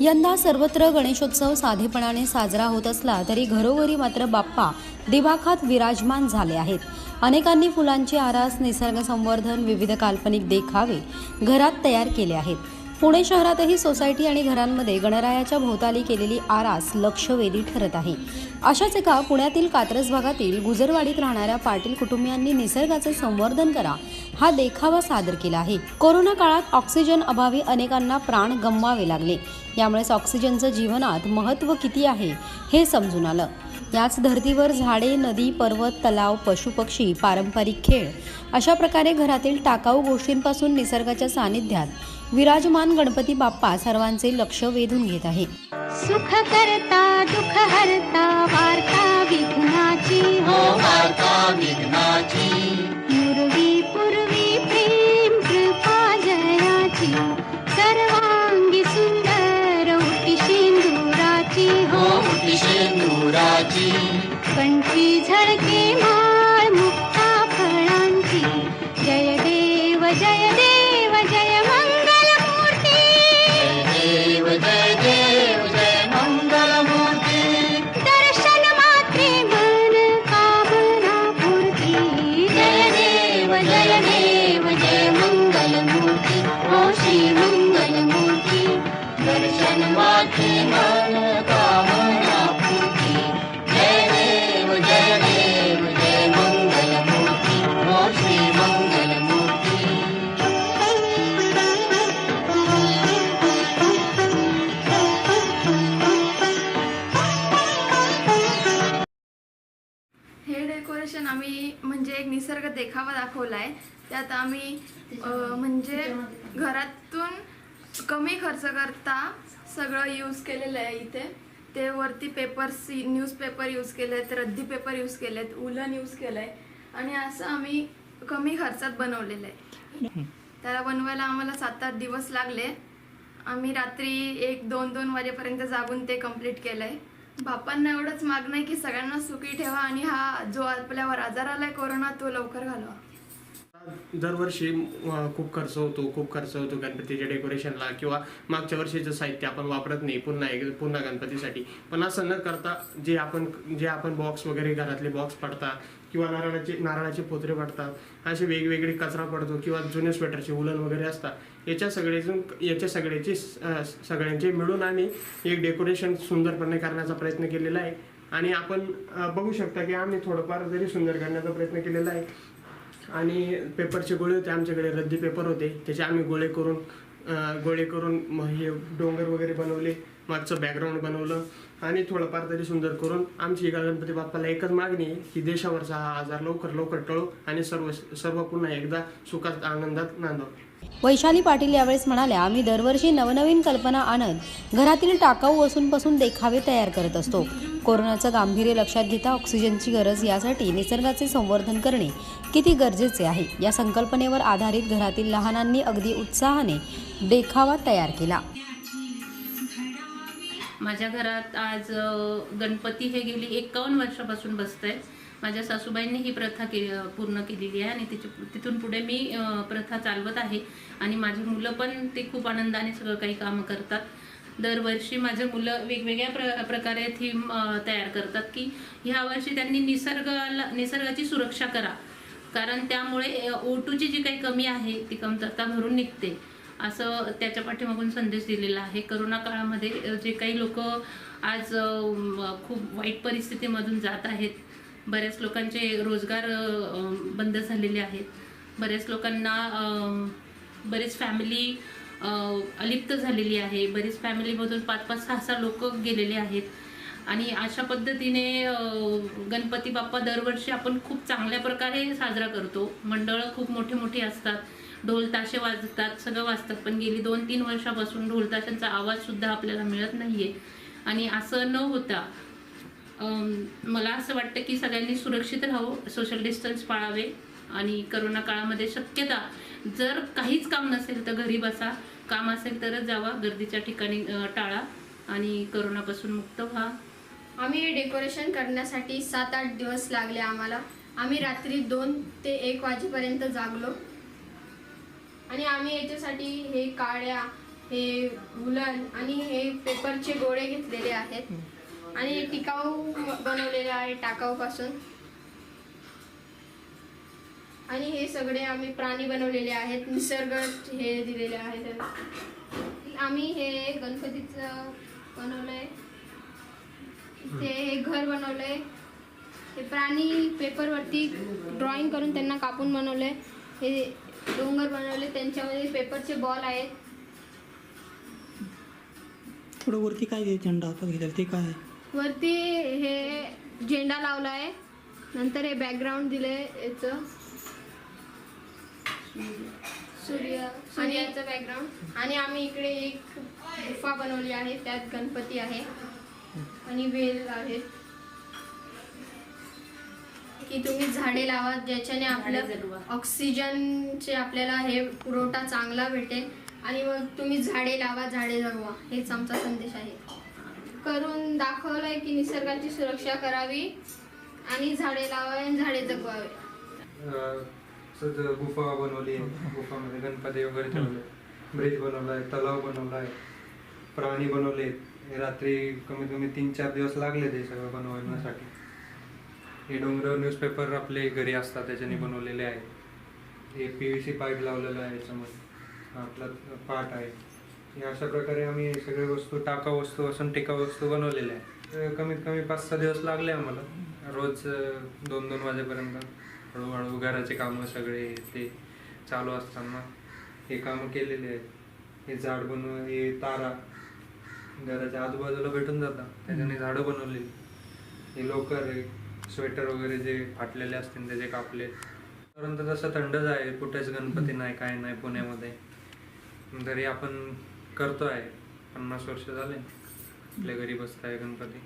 यंदा सर्वत्र गणेशोत्सव साधेपणाने साजरा होत असला तरी घरोघरी मात्र बाप्पा दिवाखात विराजमान झाले आहेत. अनेकांनी फुलांची आरास निसर्ग संवर्धन विविध काल्पनिक देखावे घरात तयार केले आहेत. पुणे शहरातही सोसायटी आणि घरांमध्ये गणरायाच्या भोवताली केलेली आरास लक्षवेधी ठरत आहे. अशाच एका पुण्यातील कात्रज भागातील गुजरवाडीत राहणाऱ्या पाटील कुटुंबियांनी निसर्गाचे संवर्धन करा हा देखावा सादर केला आहे. कोरोना काळात ऑक्सिजन अभावी अनेकांना प्राण गमवावे लागले. यामुळेच ऑक्सिजनचं जीवनात महत्त्व किती आहे हे समजून आलं. याच धर्तीवर झाडे नदी पर्वत तलाव पशुपक्षी पारंपरिक खेळ अशा प्रकारे घरातील टाकाऊ गोष्टींपासून निसर्गाच्या सानिध्यात विराजमान गणपती बाप्पा सर्वांचे लक्ष वेधून घेत आहे. सुख करता दुःख हरता वार्ता विघ्नाची हो. वार्ता विघ्नाची. पूर्वी पूर्वी प्रेम कृपा जयाची. सर्वांगी सुंदर उटी सिंदुराची हो. हो मुठी शेंदुराची. कंठी झळके आम्ही म्हणजे एक निसर्ग देखावा दाखवला आहे त्यात आम्ही म्हणजे घरातून कमी खर्च करता सगळं यूज केलेलं आहे इथे. ते वरती पेपर्स न्यूजपेपर यूज केले आहेत रद्दी पेपर यूज केले आहेत उलन यूज केलं आहे आणि असं आम्ही कमी खर्चात बनवलेलं आहे. त्याला बनवायला आम्हाला सात आठ दिवस लागले. आम्ही रात्री एक दोन दोन वाजेपर्यंत जागून ते कंप्लीट आहे बापांना एवढंच मागणं आहे की सगळ्यांना सुखी ठेवा आणि हा जो आपल्यावर आजार आलाय कोरोना तो लवकर घालवा. दरवर्षी खूप खर्च होतो खूप खर्च होतो गणपतीच्या डेकोरेशनला किंवा मागच्या वर्षीचं साहित्य आपण वापरत नाही पुन्हा एक पुन्हा गणपतीसाठी. पण असं न करता जे आपण जे आपण बॉक्स वगैरे घरातले बॉक्स पडतात किंवा नारळाचे नारळाचे पोत्रे पडतात असे वेगवेगळे कचरा पडतो किंवा जुने स्वेटरचे उलन वगैरे असतात याच्या सगळेजून याच्या सगळ्याची सगळ्यांचे मिळून आम्ही एक डेकोरेशन सुंदरपणे करण्याचा प्रयत्न केलेला आहे. आणि आपण बघू शकता की आम्ही थोडंफार जरी सुंदर करण्याचा प्रयत्न केलेला आहे आणि पेपरचे गोळे होते आमच्याकडे रद्दी पेपर होते त्याचे आम्ही गोळे करून गोळे करून हे डोंगर वगैरे बनवले. मागचं बॅकग्राऊंड बनवलं आणि थोडंफार तरी सुंदर करून आमची एका गणपती बाप्पाला एकच मागणी आहे की देशावरचा हा आजार लवकर लवकर टळो आणि सर्व सर्व पुन्हा एकदा सुखात आनंदात नांदव वैशाली पाटील यावेळेस म्हणाल्या आम्ही दरवर्षी नवनवीन कल्पना आणत घरातील टाकाऊ वस्तूंपासून देखावे तयार करत असतो. कोरोनाचं गांभीर्य लक्षात घेता ऑक्सिजनची गरज यासाठी निसर्गाचे संवर्धन करणे किती गरजेचे आहे? या संकल्पनेवर आधारित घरातील लहानांनी अगदी उत्साहाने देखावा तयार केला. माझ्या घरात आज गणपती हे गेली एकावन्न वर्षापासून बसत आहे माझ्या सासूबाईंनी ही प्रथा के पूर्ण केलेली आहे आणि तिची तिथून पुढे मी प्रथा चालवत आहे. आणि माझी मुलं पण ते खूप आनंदाने सगळं काही कामं करतात. दरवर्षी माझे मुलं वेगवेगळ्या प्र प्रकारे थीम तयार करतात की ह्या वर्षी त्यांनी निसर्गाला निसर्गाची सुरक्षा करा. कारण त्यामुळे ओटूची जी काही कमी आहे ती कमतरता भरून निघते. असं त्याच्या पाठीमागून संदेश दिलेला आहे. करोना काळामध्ये जे काही लोक आज खूप वाईट परिस्थितीमधून जात आहेत बऱ्याच लोकांचे रोजगार बंद झालेले आहेत. बऱ्याच लोकांना बरेच फॅमिली अलिप्त झालेली आहे. बरीच फॅमिलीमधून पाच पाच सहा सहा लोक गेलेले आहेत. आणि अशा पद्धतीने गणपती बाप्पा दरवर्षी आपण खूप चांगल्या प्रकारे साजरा करतो. मंडळं खूप मोठी मोठी असतात. ढोल ताशे वाजतात सगळं वाजतात पण गेली दोन तीन वर्षापासून ढोल ताशांचा आपल्याला मिळत नाही आहे आणि असं न होता मला असं वाटतं की सगळ्यांनी सुरक्षित राहावं सोशल डिस्टन्स पाळावे. आणि करोना काळामध्ये शक्यता जर काहीच काम नसेल तर घरी बसा काम असेल तरच जावा गर्दीच्या ठिकाणी टाळा आणि करोनापासून मुक्त व्हा. आम्ही हे डेकोरेशन करण्यासाठी सात आठ दिवस लागले आम्हाला. आम्ही रात्री दोन ते एक वाजेपर्यंत जागलो. आणि आम्ही याच्यासाठी हे काळ्या हे वुलन आणि हे पेपरचे गोळे घेतलेले आहेत. आणि टिकाऊ बनवलेले आहे टाकाऊपासून. आणि हे सगळे आम्ही प्राणी बनवलेले आहेत. निसर्ग हे दिलेले आहेत. आम्ही हे गणपतीचं बनवलंय. ते हे घर बनवलंय. हे प्राणी पेपरवरती ड्रॉइंग करून त्यांना कापून बनवलंय. हे डोंगर बनवले त्यांच्यामध्ये पेपरचे बॉल आहेत. थोडं वरती काय झेंडा हातात घेतला ते काय आहे? वरती हे झेंडा लावला आहे नंतर हे बॅकग्राऊंड दिले याचं. सूर्य सूर्याचं बॅकग्राऊंड आणि आम्ही इकडे एक गुफा बनवली आहे त्यात गणपती आहे. आणि वेल आहेत की तुम्ही झाडे लावा ज्याच्याने आपलं. ऑक्सिजनचे आपल्याला हे पुरवठा चांगला भेटेल. आणि मग तुम्ही झाडे लावा झाडे जगवा. हेच आमचा संदेश आहे. करून दाखवलंय की निसर्गाची सुरक्षा करावी आणि झाडे लावावे आणि झाडे जगवावे. गुफा बनवली. आहे गुफामध्ये गणपती वगैरे ठेवले. ब्रिज बनवला आहे तलाव बनवला आहे प्राणी बनवले. रात्री कमीत कमी तीन चार दिवस लागले ते सगळं बनवण्यासाठी. हे डोंगर न्यूजपेपर आपले घरी असतात त्याच्याने बनवलेले आहे. हे पी व्ही सी पाईप लावलेलं आहे याच्यामध्ये. आपला पाट आहे. हे अशा प्रकारे आम्ही सगळे वस्तू टाका वस्तू असून टिका वस्तू बनवलेल्या आहे कमीत कमी पाच सहा दिवस लागले आम्हाला. रोज दोन दोन वाजेपर्यंत. हळूहळू घराचे कामं सगळे ते चालू असताना हे कामं केलेले आहेत. हे झाड बनव हे तारा घराच्या आजूबाजूला भेटून जातात. त्याच्याने झाडं बनवलेली. हे लोकर आहे स्वेटर वगैरे जे फाटलेले असतील त्याचे कापले. परंतु तसं थंडच आहे कुठेच गणपती नाही काय नाही पुण्यामध्ये. तरी आपण करतो आहे पन्नास वर्ष झाले. आपल्या घरी बसताय गणपती.